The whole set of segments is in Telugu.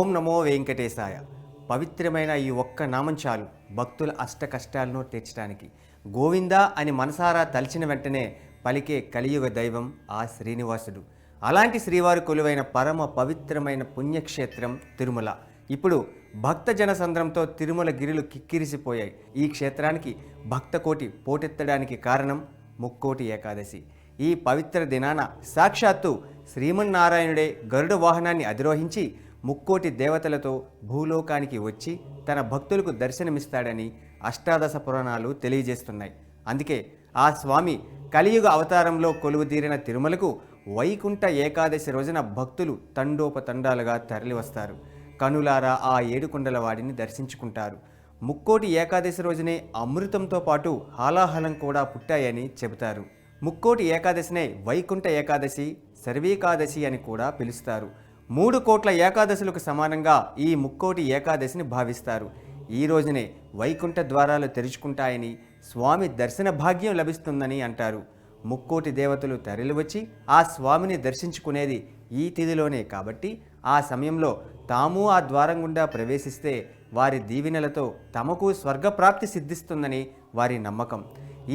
ఓం నమో వెంకటేశాయ. పవిత్రమైన ఈ ఒక్క నామం చాలు భక్తుల అష్ట కష్టాలను తీర్చడానికి. గోవింద అని మనసారా తలిచిన వెంటనే పలికే కలియుగ దైవం ఆ శ్రీనివాసుడు. అలాంటి శ్రీవారి కొలువైన పరమ పవిత్రమైన పుణ్యక్షేత్రం తిరుమల. ఇప్పుడు భక్త జనసంద్రంతో తిరుమల గిరిలు కిక్కిరిసిపోయాయి. ఈ క్షేత్రానికి భక్త కోటి పోటెత్తడానికి కారణం ముక్కోటి ఏకాదశి. ఈ పవిత్ర దినాన సాక్షాత్తు శ్రీమన్నారాయణుడే గరుడ వాహనాన్ని అధిరోహించి ముక్కోటి దేవతలతో భూలోకానికి వచ్చి తన భక్తులకు దర్శనమిస్తాడని అష్టాదశ పురాణాలు తెలియజేస్తున్నాయి. అందుకే ఆ స్వామి కలియుగ అవతారంలో కొలువుదీరిన తిరుమలకు వైకుంఠ ఏకాదశి రోజున భక్తులు తండోపతండాలుగా తరలివస్తారు. కనులారా ఆ ఏడుకొండల వాడిని దర్శించుకుంటారు. ముక్కోటి ఏకాదశి రోజునే అమృతంతో పాటు హాలాహలం కూడా పుట్టాయని చెబుతారు. ముక్కోటి ఏకాదశినే వైకుంఠ ఏకాదశి సర్వీకాదశి అని కూడా పిలుస్తారు. మూడు కోట్ల ఏకాదశులకు సమానంగా ఈ ముక్కోటి ఏకాదశిని భావిస్తారు. ఈ రోజునే వైకుంఠ ద్వారాలు తెరుచుకుంటాయని స్వామి దర్శన భాగ్యం లభిస్తుందని అంటారు. ముక్కోటి దేవతలు తరలివచ్చి ఆ స్వామిని దర్శించుకునేది ఈ తిథిలోనే కాబట్టి ఆ సమయంలో తాము ఆ ద్వారం గుండా ప్రవేశిస్తే వారి దీవెనలతో తమకు స్వర్గప్రాప్తి సిద్ధిస్తుందని వారి నమ్మకం.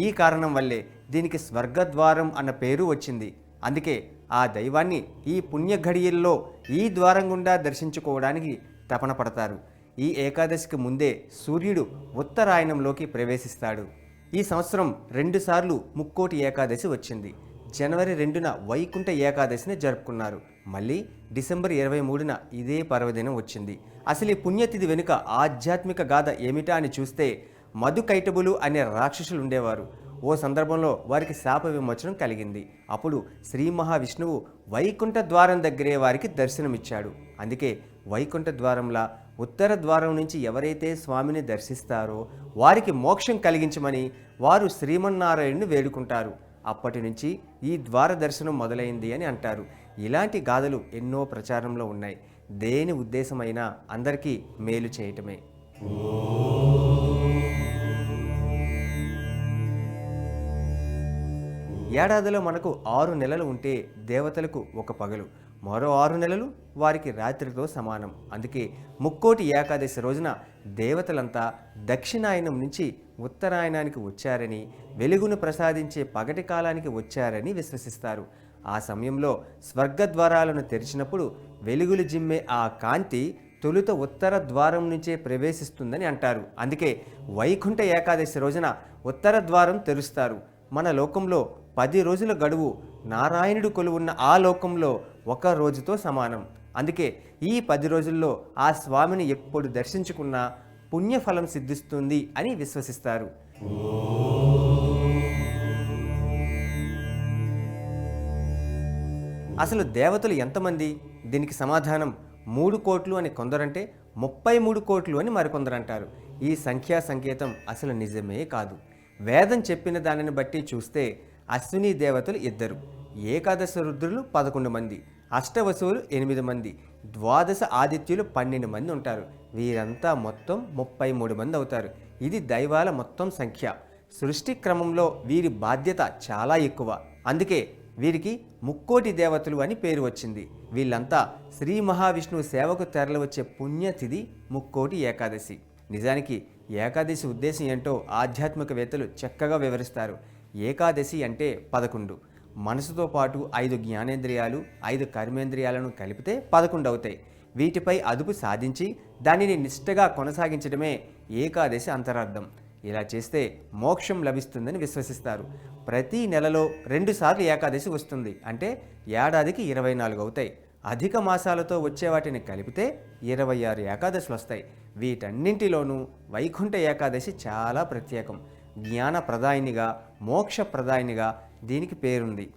ఈ కారణం వల్లే దీనికి స్వర్గద్వారం అన్న పేరు వచ్చింది. అందుకే ఆ దైవాన్ని ఈ పుణ్య ఘడియల్లో ఈ ద్వారం గుండా దర్శించుకోవడానికి తపన పడతారు. ఈ ఏకాదశికి ముందే సూర్యుడు ఉత్తరాయణంలోకి ప్రవేశిస్తాడు. ఈ సంవత్సరం రెండుసార్లు ముక్కోటి ఏకాదశి వచ్చింది. జనవరి రెండున వైకుంఠ ఏకాదశిని జరుపుకున్నారు. మళ్ళీ డిసెంబర్ ఇరవై మూడున ఇదే పర్వదినం వచ్చింది. అసలు ఈ పుణ్యతిథి వెనుక ఆధ్యాత్మిక గాథ ఏమిటా అని చూస్తే మధుకైటబులు అనే రాక్షసులు ఉండేవారు. ఓ సందర్భంలో వారికి శాప విమోచనం కలిగింది. అప్పుడు శ్రీ మహావిష్ణువు వైకుంఠ ద్వారం దగ్గరే వారికి దర్శనమిచ్చాడు. అందుకే వైకుంఠ ద్వారంలా ఉత్తర ద్వారం నుంచి ఎవరైతే స్వామిని దర్శిస్తారో వారికి మోక్షం కలిగించమని వారు శ్రీమన్నారాయణుని వేడుకుంటారు. అప్పటి నుంచి ఈ ద్వార దర్శనం మొదలైంది అని అంటారు. ఇలాంటి గాథలు ఎన్నో ప్రచారంలో ఉన్నాయి. దేని ఉద్దేశమైనా అందరికీ మేలు చేయటమే. ఏడాదిలో మనకు ఆరు నెలలు ఉంటే దేవతలకు ఒక పగలు. మరో ఆరు నెలలు వారికి రాత్రితో సమానం. అందుకే ముక్కోటి ఏకాదశి రోజున దేవతలంతా దక్షిణాయనం నుంచి ఉత్తరాయణానికి వచ్చారని వెలుగును ప్రసాదించే పగటి కాలానికి వచ్చారని విశ్వసిస్తారు. ఆ సమయంలో స్వర్గద్వారాలను తెరిచినప్పుడు వెలుగులు జిమ్మే ఆ కాంతి తొలుత ఉత్తర ద్వారం నుంచే ప్రవేశిస్తుందని అంటారు. అందుకే వైకుంఠ ఏకాదశి రోజున ఉత్తర ద్వారం తెరుస్తారు. మన లోకంలో పది రోజుల గడువు నారాయణుడు కొలువున్న ఆ లోకంలో ఒక రోజుతో సమానం. అందుకే ఈ పది రోజుల్లో ఆ స్వామిని ఎప్పుడు దర్శించుకున్నా పుణ్యఫలం సిద్ధిస్తుంది అని విశ్వసిస్తారు. అసలు దేవతలు ఎంతమంది? దీనికి సమాధానం మూడు కోట్లు అని కొందరంటే ముప్పై మూడు కోట్లు అని మరికొందరు అంటారు ఈ సంఖ్యా సంకేతం అసలు నిజమే కాదు. వేదం చెప్పిన దానిని బట్టి చూస్తే అశ్విని దేవతలు ఇద్దరు. ఏకాదశ రుద్రులు పదకొండు మంది అష్టవసువులు ఎనిమిది మంది ద్వాదశ ఆదిత్యులు పన్నెండు మంది ఉంటారు. వీరంతా మొత్తం ముప్పై మూడు మంది అవుతారు. ఇది దైవాల మొత్తం సంఖ్య. సృష్టి క్రమంలో వీరి బాధ్యత చాలా ఎక్కువ. అందుకే వీరికి ముక్కోటి దేవతలు అని పేరు వచ్చింది. వీళ్ళంతా శ్రీ మహావిష్ణువు సేవకు తెరలివచ్చే పుణ్యతిథి ముక్కోటి ఏకాదశి. నిజానికి ఏకాదశి ఉద్దేశం ఏంటో ఆధ్యాత్మికవేత్తలు చక్కగా వివరిస్తారు. ఏకాదశి అంటే పదకొండు. మనసుతో పాటు ఐదు జ్ఞానేంద్రియాలు ఐదు కర్మేంద్రియాలను కలిపితే పదకొండు అవుతాయి. వీటిపై అదుపు సాధించి దానిని నిష్ఠగా కొనసాగించడమే ఏకాదశి అంతరార్థం. ఇలా చేస్తే మోక్షం లభిస్తుందని విశ్వసిస్తారు. ప్రతి నెలలో రెండుసార్లు ఏకాదశి వస్తుంది. అంటే ఏడాదికి ఇరవై నాలుగు అవుతాయి. అధిక మాసాలతో వచ్చే వాటిని కలిపితే ఇరవై ఆరు ఏకాదశులు వస్తాయి. వీటన్నింటిలోనూ వైకుంఠ ఏకాదశి చాలా ప్రత్యేకం. జ్ఞాన ప్రదాయినిగా మోక్ష ప్రదాయినిగా దీనికి పేరుంది.